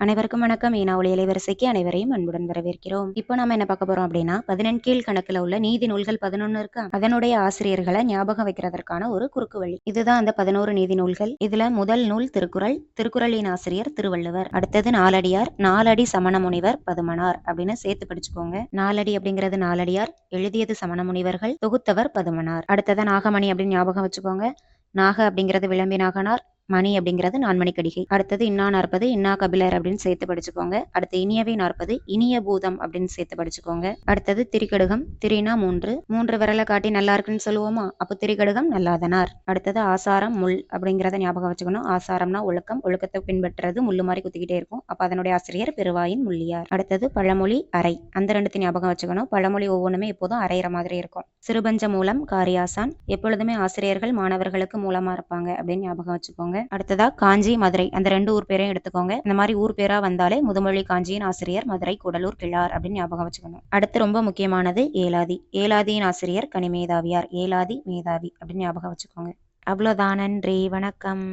அனைவருக்கும் வணக்கம். ஈனா ஒளி இலைவரிசைக்கு அனைவரையும் அன்புடன் வரவேற்கிறோம். இப்போ நம்ம என்ன பார்க்க போறோம் அப்படின்னா பதினெண் கீழ் கணக்குல உள்ள நீதி நூல்கள் பதினொன்னு இருக்கு? அதனுடைய ஆசிரியர்களை ஞாபகம் வைக்கிறதற்கான ஒரு குறுக்கு வழி. இதுதான் அந்த பதினோரு நீதி நூல்கள். இதுல முதல் நூல் திருக்குறள் திருக்குறளின் ஆசிரியர் திருவள்ளுவர். அடுத்தது நாலடியார் நாலடி சமண முனிவர் பதுமனார் அப்படின்னு சேர்த்து படிச்சுக்கோங்க. நாலடி அப்படிங்கிறது நாலடியார் எழுதியது சமண முனிவர்கள் தொகுத்தவர் பதுமனார். அடுத்தது நாகமணி அப்படின்னு ஞாபகம் வச்சுக்கோங்க. நாக அப்படிங்கிறது விளம்பி நாகனார் மணி அப்படிங்கிறது நான்மணி கடிகை அடுத்தது இன்னா நாற்பது இன்னா கபிலர் அப்படின்னு சேர்த்து படிச்சுக்கோங்க. அடுத்து இனியவை நாற்பது இனிய பூதம் அப்படின்னு சேர்த்து படிச்சுக்கோங்க. அடுத்தது திரிகடுகம் திரினா மூன்று. மூன்று விரலை காட்டி நல்லா இருக்குன்னு சொல்லுவோமா? அப்போ திரிகடுகம் நல்லாதனார். அடுத்தது ஆசாரம் முள் அப்படிங்கிறத ஞாபகம் வச்சுக்கணும். ஆசாரம்னா ஒழுக்கம். ஒழுக்கத்தை பின்பற்றுறது முள்ளு மாதிரி குத்திக்கிட்டே இருக்கும். அப்போ அதனுடைய ஆசிரியர் பெருவாயின் முள்ளியார். அடுத்தது பழமொழி அறை. அந்த ரெண்டுத்தையும் ஞாபகம் வச்சுக்கணும். பழமொழி ஒவ்வொன்றுமே எப்போதும் அரைகிற மாதிரி இருக்கும். சிறுபஞ்ச மூலம் காரியாசான். எப்பொழுதுமே ஆசிரியர்கள் மாணவர்களுக்கு மூலமா இருப்பாங்க அப்படின்னு ஞாபகம் வச்சுக்கோங்க. அடுத்ததா காஞ்சி மதுரை. அந்த ரெண்டு ஊர் பேரையும் எடுத்துக்கோங்க. இந்த மாதிரி ஊர் பேரா வந்தாலே முதுமொழி காஞ்சியின் ஆசிரியர் மதுரை கூடலூர் கிழார் அப்படின்னு ஞாபகம் வச்சுக்கணும். அடுத்து ரொம்ப முக்கியமானது ஏலாதி. ஏலாதியின் ஆசிரியர் கனிமேதாவியார். ஏலாதி மேதாவி அப்படின்னு ஞாபகம் வச்சுக்கோங்க. அவ்வளோதான் நன்றி வணக்கம்.